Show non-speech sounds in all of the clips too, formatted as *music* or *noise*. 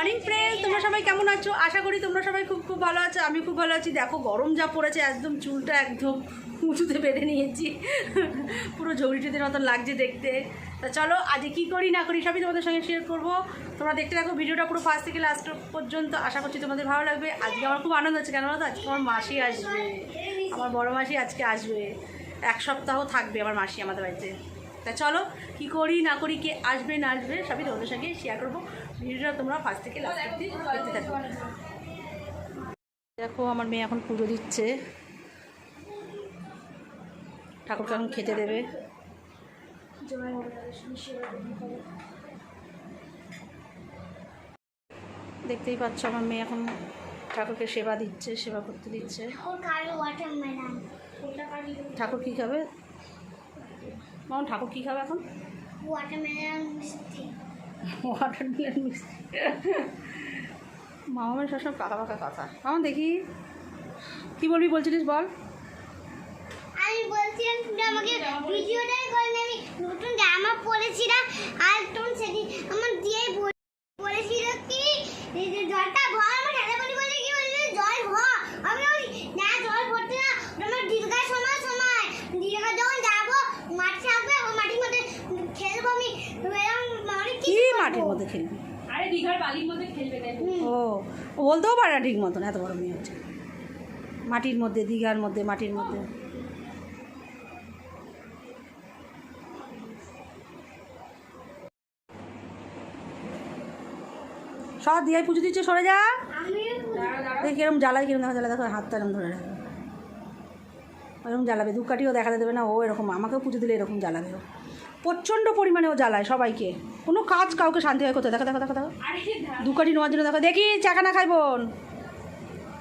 Morning friend তোমরা সবাই কেমন আছো? আশা করি তোমরা সবাই খুব খুব ভালো আছো, আমি খুব ভালো আছি। দেখো, গরম যা পড়েছে, একদম চুলটা একদম উঁচুতে বেঁধে নিয়েছি। পুরো ঝৌড়িটিদের মতন লাগছে দেখতে। তা চলো, আজকে কী করি, না করি, সবই তোমাদের সঙ্গে শেয়ার করব। তোমরা দেখতে থাকো, ভিডিওটা পুরো ফার্স্ট থেকে লাস্ট পর্যন্ত। আশা করছি তোমাদের ভালো লাগবে। আজকে আমার খুব আনন্দ হচ্ছে, কেন তো? আজকে আমার মাসি আসবে। আমার বড় মাসি আজকে আসবে। এক সপ্তাহ থাকবে আমার মাসি আমাদের বাড়িতে। তা চলো, কি করি, না করি, কে আসবে, না আসবে, সবই তোমাদের সঙ্গে শেয়ার করব। ভিডিওটা তোমরা ফার্স্ট থেকে লাস্ট দেখো, আমার মেয়ে এখন পুজো দিচ্ছে। ঠাকুরকে এখন খেতে দেবে। দেখতেই পাচ্ছ, আমার মেয়ে এখন ঠাকুরকে সেবা দিচ্ছে, সেবা করতে দিচ্ছে। ঠাকুর কী খাবে? মামন, ঠাকুর কী খাবে এখন? মিষ্টি ওয়াটার মিলন মিক্সি মামামের সবসময় পাকা পাকা কথা। মামা, দেখি। কি বলবি বলছিলিস বল? আমি বলছিলাম তুমি আমাকে ভিডিওটাই করলে আমি নতুন জামা পরেছিলাম আর তুমি সেদিন আমার দিয়ে বলেছিল কি এই যে জলটা ভর আমার ঠান্ডা পানি বলে কি বলছিল জল ভর আমি বলি না জল ভরতে না ওটা আমার দীর্ঘার সময় সময় দীর্ঘা যখন যাব মাঠে থাকবে ও মাটির মধ্যে খেলব আমি এরকম অনেক কি কিছু মাটির মধ্যে খেলবি। আরে দীঘার বালির মধ্যে খেলবে ও ও বলতেও পারে না ঠিক মতন এত বড় মেয়ে হচ্ছে। মাটির মধ্যে দীঘার মধ্যে মাটির মধ্যে। সব দিয়ে পুজো দিচ্ছে সরে যা। দেখি এরকম জ্বালায় কিরম দেখা জ্বালা দেখো হাতটা এরকম ধরে রাখবে এরকম জ্বালাবে দু কাঠিও দেখাতে দেবে না ও এরকম আমাকেও পুজো দিলে এরকম জ্বালাবে ও। প্রচণ্ড পরিমাণে ও জ্বালায় সবাইকে। কোনো কাজ কাউকে শান্তি হয় কোথায়? দেখো দেখো দেখো দেখো। আরে দু কাঠি নেওয়ার জন্য দেখো। দেখি চাকা না খাই বোন।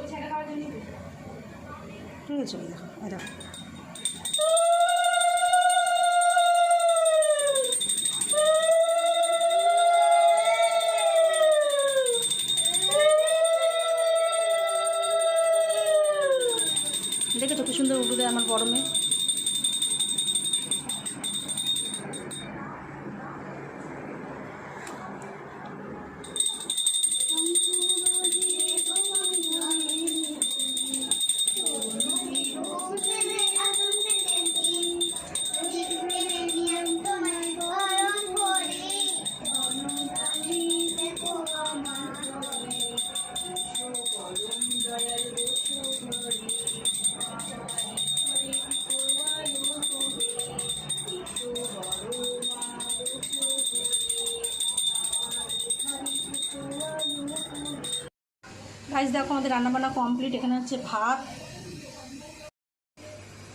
ওই ছেলে ঠিক আছে দেখো। দেখেছ কি সুন্দর উঠে দেয় আমার বড় ভাইস দেখো আমাদের রান্নাবান্না কমপ্লিট এখানে হচ্ছে ভাত।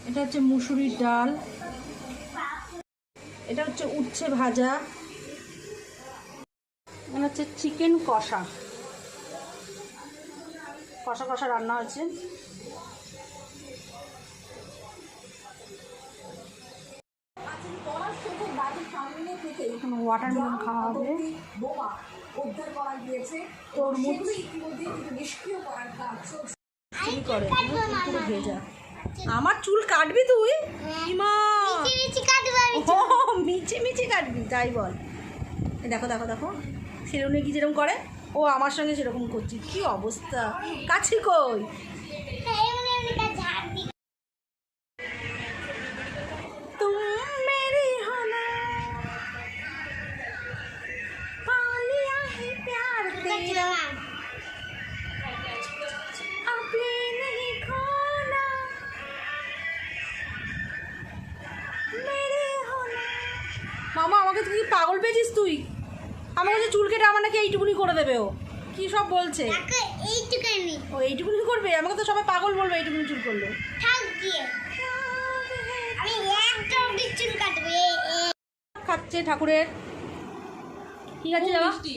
এটা হচ্ছে মুসুরির ডাল। এটা হচ্ছে উচ্ছে ভাজা। এখানে হচ্ছে চিকেন কষা। কষা কষা রান্না হয়েছে ওয়াটারমেলন খাওয়া হবে। উদ্ধার করা গিয়েছে। সেগুলো ইতিমধ্যে কিন্তু নিষ্ক্রিয় করার কাজ চলছে। কি করে পুরো ভেজা আমার চুল কাটবি তুই? ইমা। মিচি মিচি কাটবো তাই বল। দেখো দেখো দেখো। সেরুনে কি যেরকম করে? ও আমার সঙ্গে সেরকম করছি। কি অবস্থা? কাছি কই? তুই? আমাকে যে চুল কেটে আমার নাকি এইটুকুনি করে দেবে ও। কি সব বলছে? ও এইটুকুনি করবে? আমাকে তো সবাই পাগল বলবে এইটুকুনি চুল করলে। খাচ্ছে ঠাকুরের। কি খাচ্ছে বাবা মিষ্টি।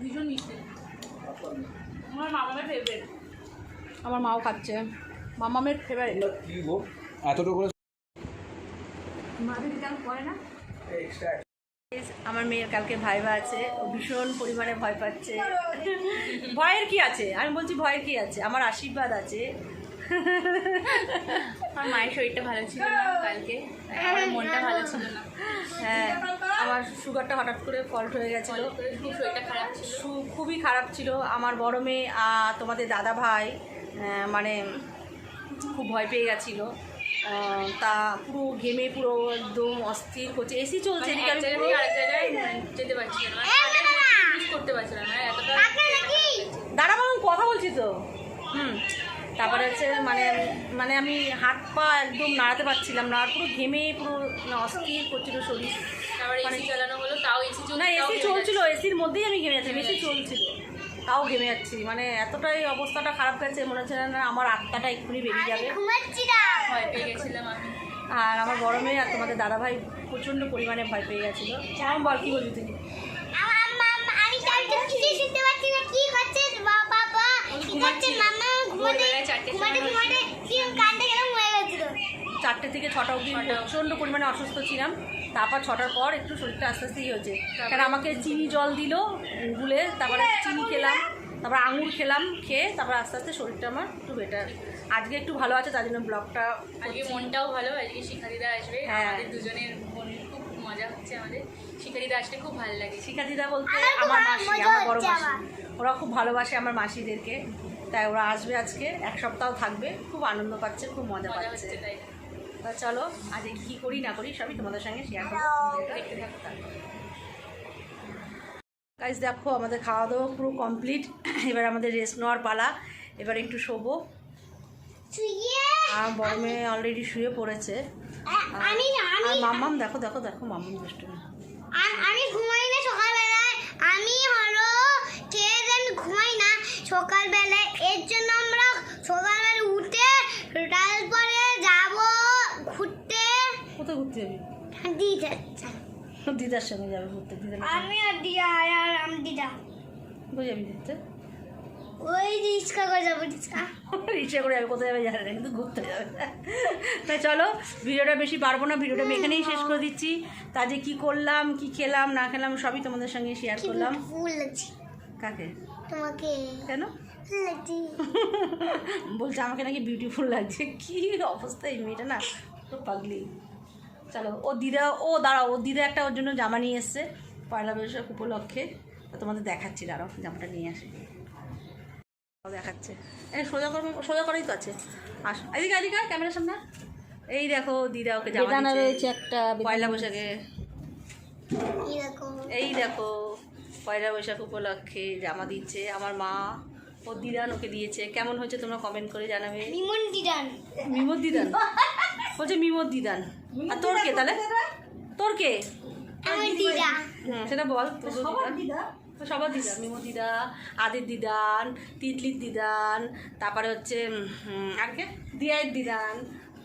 ভীষণ মিষ্টি। আমার মামার ফেভারিট আমার মাও খাচ্ছে। মামামের ফেভারিট কি গো এতটা করে আমার মেয়ের কালকে ভাইবা আছে ও ভীষণ পরিমাণে ভয় পাচ্ছে। ভয়ের কি আছে? আমি বলছি ভয়ের কি আছে? আমার আশীর্বাদ আছে। আমার মায়ের শরীরটা ভালো ছিল না কালকে আমার মনটা ভালো ছিল না। হ্যাঁ আমার সুগারটা হঠাৎ করে ফল্ট হয়ে গেছিল। খুব শরীরটা খারাপ ছিল। খুবই খারাপ ছিল। আমার বড় মেয়ে তোমাদের দাদা ভাই মানে খুব ভয় পেয়ে গেছিল। তা পুরো ঘেমে পুরো একদম অস্থির করছে এসি চলছে মানে যেতে পারছিলাম না। এই করতে পারছিলাম না দাঁড়া বাবু কথা বলছি তো। হুম। তারপরে হচ্ছে মানে মানে আমি হাত পা একদম নাড়াতে পারছিলাম না আর পুরো ঘেমে পুরো মানে অস্থির করছিল শরীর। তারপরে এসি চালানো হলো তাও এসি না তাও এসি চলছিল এসির মধ্যেই আমি ঘেমে যাচ্ছি। এসি চলছিল। তাও ঘেমে যাচ্ছি। মানে এতটাই অবস্থাটা খারাপ গেছে মনে হচ্ছে না আমার আত্মাটা এক্ষুনি বেরিয়ে যাবে। ভয় পেয়ে গেছিলাম আমি। আর আমার বড় মেয়ে আর তোমাদের দাদাভাই প্রচণ্ড পরিমাণে ভয় পেয়ে গেছিল। কেমন বল কী বলবি আমি চারটে হয়ে থেকে ছটা অবধি। প্রচণ্ড পরিমাণে অসুস্থ ছিলাম। তারপর ছটার পর একটু শরীরটা আস্তে আস্তে ইয়ে হয়েছে। কারণ আমাকে চিনি জল দিল গুলে তারপরে চিনি খেলাম তারপর আঙুর খেলাম খেয়ে তারপর আস্তে আস্তে শরীরটা আমার একটু বেটার আজকে একটু ভালো আছে তার জন্য ব্লগটা আজকে মনটাও ভালো আজকে শিখারিদা আসবে। হ্যাঁ। আমাদের দুজনের মনের খুব মজা হচ্ছে আমাদের। শিখারিদা আসলে খুব ভালো লাগে। শিক্ষাদিদা বলতে আমার মাসি আমার বড় মাসি। ওরা খুব ভালোবাসে আমার মাসিদেরকে। তাই ওরা আসবে আজকে এক সপ্তাহ থাকবে খুব আনন্দ পাচ্ছে খুব মজা পাচ্ছে। তাই তা চলো আজকে কী করি না করি সবই তোমাদের সঙ্গে শেয়ার করব। দেখতে থাকো। গাইজ দেখো আমাদের খাওয়া দাওয়া পুরো কমপ্লিট এবার আমাদের রেস্ট নেওয়ার পালা। এবার একটু শোবো। আর বড় মেয়ে অলরেডি শুয়ে পড়েছে। আমি আর মাম্মাম দেখো দেখো দেখো মাম্মাম দুষ্টু আমি ঘুমাই না সকালবেলায়। আমি হলো খেয়ে ঘুমাই না সকালবেলায়। এর জন্য আমরা সকালবেলা উঠে তারপরে যাব ঘুরতে। কোথায় ঘুরতে যাবি? দিদা দিদার সঙ্গে যাবে ঘুরতে দিদার আমি আর দিয়া আর আমি দিদা। কোথায় যাবি ঘুরতে ওই রিক্সা করে যাব রিক্সা। রিক্সা করে যাবে কোথায় যাবে জানে না কিন্তু ঘুরতে যাবে। তাই চলো ভিডিওটা বেশি পারব না ভিডিওটা আমি এখানেই শেষ করে দিচ্ছি। তা যে কী করলাম কি খেলাম না খেলাম সবই তোমাদের সঙ্গে শেয়ার করলাম। কাকে? তোমাকে। কেন? বলছে আমাকে নাকি বিউটিফুল লাগছে। কি অবস্থা এই মেয়েটা না তো পাগলি। চলো ও দিদা ও দাঁড়াও ও দিদা একটা ওর জন্য জামা নিয়ে এসছে পয়লা বৈশাখ উপলক্ষে। তো তোমাদের দেখাচ্ছি দাঁড়াও জামাটা নিয়ে আসে। দেখাচ্ছে। এই সোজা করো সোজা করেই তো আছে। আস এদিকে এদিকে ক্যামেরার সামনে এই দেখো দিদা ওকে জামা রয়েছে একটা পয়লা বৈশাখে। এই দেখো পয়লা বৈশাখ উপলক্ষে জামা দিচ্ছে। আমার মা ও দিদান ওকে দিয়েছে। কেমন হয়েছে তোমরা কমেন্ট করে জানাবে। নিমন দিদান। মিমর দিদান? বলছে মিমর দিদান। আর তোর কে তাহলে? তোর কে? হুম সেটা বল। তো সবার? দিদা? মিমর দিদা আদির দিদান তিতলির দিদান তারপরে হচ্ছে আর কে? দিয়ার দিদান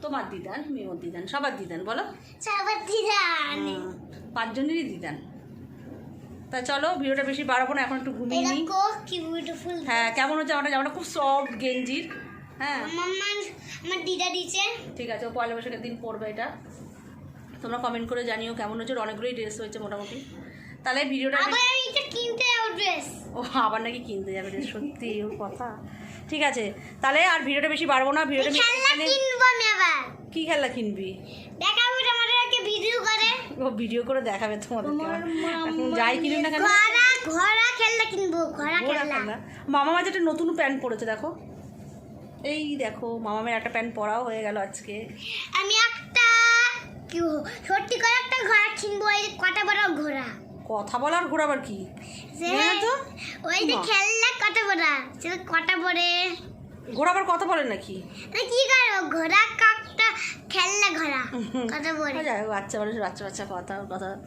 তোমার দিদান মিমর দিদান সবার দিদান বলো। সবার দিদান। পাঁচজনেরই দিদান। তা চলো ভিডিওটা বেশি বাড়াবো না এখন একটু ঘুমিয়ে নিই। হ্যাঁ কেমন হচ্ছে আমার জামাটা? খুব সফট গেঞ্জির। হ্যাঁ। আমার দিদা দিছে ঠিক আছে ও পয়লা বৈশাখের দিন পরবে এটা। তোমরা কমেন্ট করে জানিও কেমন হচ্ছে ওর অনেকগুলোই ড্রেস হয়েছে মোটামুটি। তাহলে ভিডিওটা কিনতে যাব ড্রেস ও আবার নাকি কিনতে যাবে রে সত্যি ওর কথা। ঠিক আছে তাহলে আর ভিডিওটা বেশি বাড়বো না ভিডিওটা আমি খেলনা কিনবো আমি আবার। কি খেলনা কিনবি? দেখাবো ভিডিও করে। ও ভিডিও করে দেখাবে তোমাদেরকে। এখন যাই কিনুন না কেন। ঘোড়া ঘোড়া খেলনা কিনবো ঘোড়া খেলনা। মামা মাঝে একটা নতুন প্যান্ট পরেছে দেখো। এই দেখো মামামের একটা প্যান্ট পরাও হয়ে গেল আজকে। আমি একটা কি সত্যি করে একটা ঘোড়া কিনবো ওই কটা বড় ঘোড়া। কথা বলার ঘোড়া ঘোরাবার কি? সে তো? ওই যে খেললে কটা বড় সেটা কটা ঘোড়া ঘোরাবার কথা বলে নাকি? কি করো ঘোড়া কাকটা খেলনা ঘোড়া পড়ে ও বাচ্চা মানুষ বাচ্চা বাচ্চা কথা কথা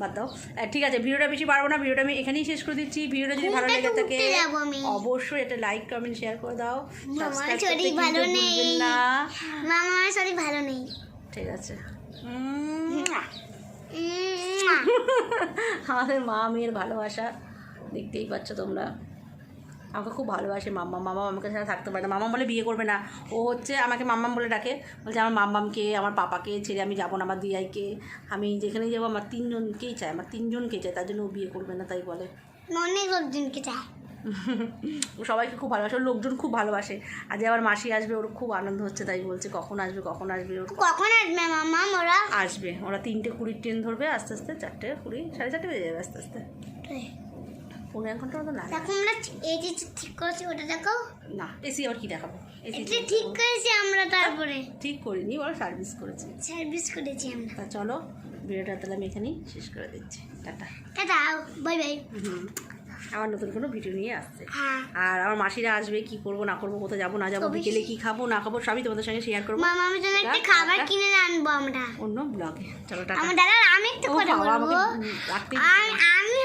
বাদ দাও। ঠিক আছে ভিডিওটা বেশি পারব না ভিডিওটা আমি এখানেই শেষ করে দিচ্ছি। ভিডিওটা যদি ভালো লেগে থাকে। অবশ্যই এটা লাইক কমেন্ট শেয়ার করে দাও। মামার শরীর ভালো নেই। না। মামা আমার শরীর ভালো নেই। ঠিক আছে। *laughs* আমাদের মা মেয়ের ভালোবাসা দেখতেই পাচ্ছ তোমরা। আমাকে খুব ভালোবাসে মাম্মা মামা আমাকে ছাড়া থাকতে পারে না। মামা বলে বিয়ে করবে না। ও হচ্ছে আমাকে মাম্মাম বলে ডাকে। বলছে আমার মাম্মামকে আমার পাপাকে ছেড়ে আমি যাব না আমার দিয়াইকে। আমি যেখানেই যাব আমার তিনজনকেই চাই আমার তিনজনকেই চাই তার জন্য ও বিয়ে করবে না তাই বলে। অনেক লোকজনকে চায়। ও সবাইকে খুব ভালোবাসে। ওর লোকজন খুব ভালোবাসে। আজ আবার মাসি আসবে ওর খুব আনন্দ হচ্ছে তাই বলছে কখন আসবে কখন আসবে? ওর কখন আসবে মামা ওরা? আসবে। ওরা তিনটে কুড়ির ট্রেন ধরবে আস্তে আস্তে চারটে কুড়ি সাড়ে চারটে বেজে যাবে আস্তে আস্তে। পনেরো ঘণ্টা মতো লাগে। দেখো আমরা এই যে ঠিক করেছি ওটা দেখো না এসি আবার কি দেখাবো? এসি ঠিক করেছি আমরা তারপরে। ঠিক করিনি ওরা সার্ভিস করেছে। সার্ভিস করেছি আমরা। তা চলো ভিডিওটা তাহলে আমি এখানেই শেষ করে দিচ্ছি। টাটা। টাটা বাই বাই হুম আমার নতুন কোনো ভিডিও নিয়ে আসছে। হ্যাঁ। আর আমার মাসিরা আসবে কি করব না করব কোথায় যাব না যাব বিকেলে কি খাব না খাব সবই তোমাদের সঙ্গে শেয়ার করব। মামা আমি জন্য একটা খাবার কিনে আনব আমরা। অন্য ব্লগে চলো টাটা। আমার দাদা আমি একটু করে বলব। আমি আমি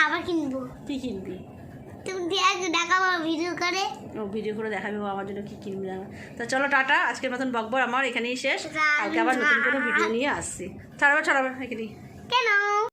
খাবার কিনবো। কি কিনবি? তুমি দেখ দেখাবো ভিডিও করে। ও ভিডিও করে দেখাবে ও আমার জন্য কি কিনবি না তা চলো টাটা। আজকের মতন বকবর আমার এখানেই শেষ। কালকে আবার নতুন কোনো ভিডিও নিয়ে আসছি। ছাড়াবে ছাড়াবে এখানেই। কেন?